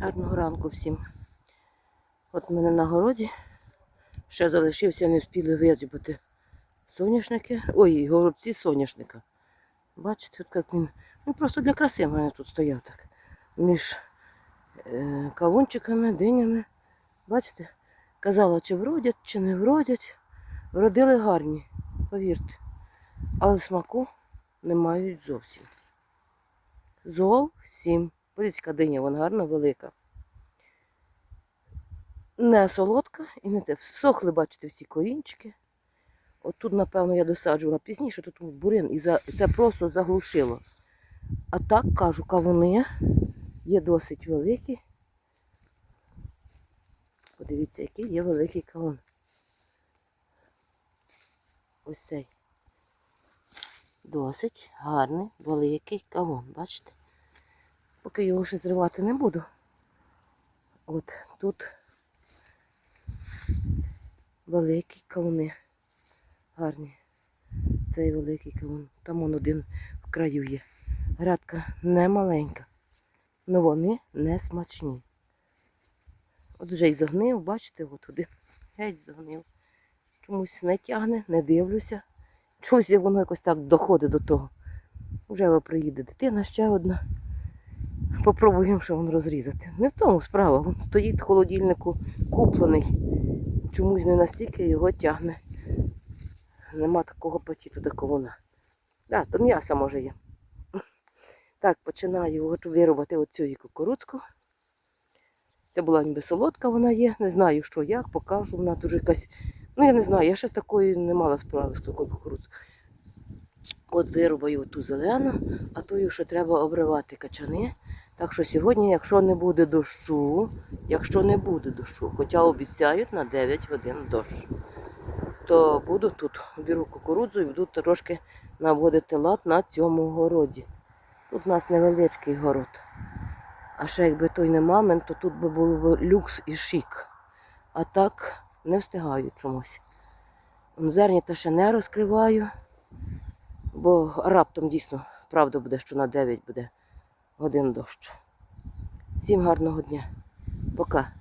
Гарного ранку всім. От в мене на городі ще залишився, не встигли визібати соняшники. Ой, горобці соняшника. Бачите, от як він. Ну просто для краси в мене тут стояв так. Між е, кавунчиками, динями. Бачите? Казала, чи вродять, чи не вродять. Вродили гарні, повірте. Але смаку не мають зовсім. Зовсім. Яка диня, вона гарна велика. Не солодка і не те. Всохли, бачите, всі корінчики. От тут, напевно, я досаджувала пізніше, тут бурин, і за... це просто заглушило. А так кажу, кавуни є досить великі. Подивіться, який є великий кавун. Ось цей. Досить гарний, великий кавун, бачите? Поки його ще зривати не буду. От тут великі кавуни. Гарні. Цей великий кавун. Там он один в краю є. Грядка не маленька. але вони не смачні. От вже й загнив, бачите, от один геть загнив. Чомусь не тягне, не дивлюся. Чогось воно якось так доходить до того. Вже приїде дитина ще одна. Попробуємо, що він розрізати. Не в тому справа. Він стоїть в холодильнику куплений. Чомусь не настільки його тягне. Нема такого апетиту до кавуна. Так, то м'ясо може є. Так, починаю вирубати оцю і кукурудзку. Це була ніби солодка вона є. Не знаю, що як, покажу. Вона дуже якась. Ну, я не знаю, я ще з такою не мала справи з такою кукурудзою. От вирубаю ту зелену, а тою, що треба обривати качани. Так що сьогодні, якщо не буде дощу, якщо не буде дощу, хоча обіцяють на 9 годин дощ, то буду тут, беру кукурудзу і буду трошки наводити лад на цьому городі. Тут у нас невеличкий город. А ще якби той не мамин, то тут би був люкс і шик. А так не встигаю чомусь. Зерні та ще не розкриваю, бо раптом дійсно правда буде, що на 9 буде годин дощ. Всім гарного дня. Пока.